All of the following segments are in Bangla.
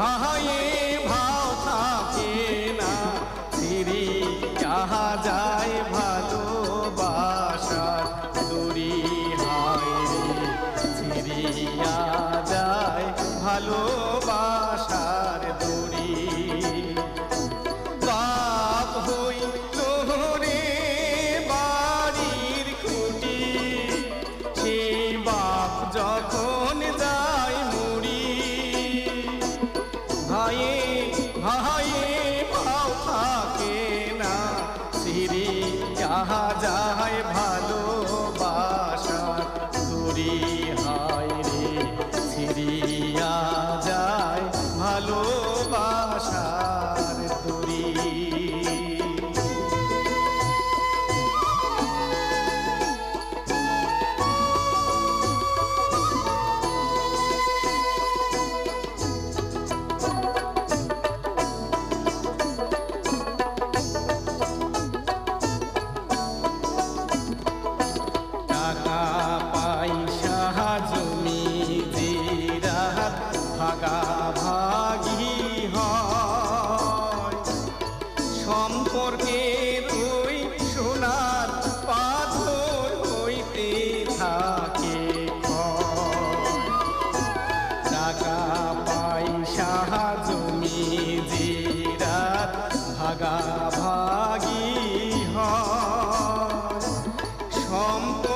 ভায়ে ভাও থাকে না। ফিরি যাহা যায় ভালোবাসার দূরি হায় ফিরিয়া যায় ভালো ভাইয়ে ভাও থাকে না। সিরি যাহা যায় ভালোবাসা দূরি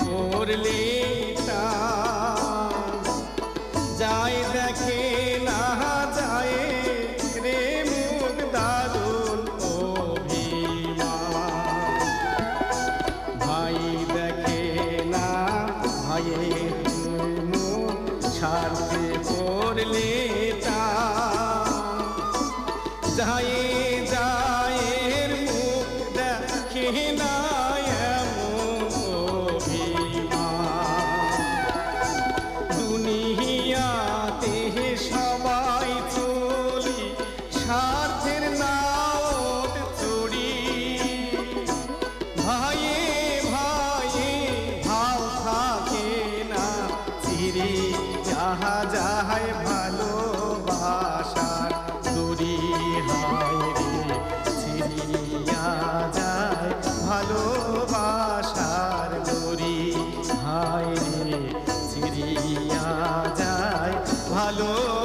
পড়লে। যায় দেখে না, যায় রে মুখ দারুণ ভাই দেখে না, ভাইয়ের মুখ স্বার্থে পড়লে টান। যায় যাহা যাহাই ভালোবাসার দড়ি রে ছিড়িয়া যায় ভালোবাসার দড়ি হায় রে ছিড়িয়া যায় ভালোবাসার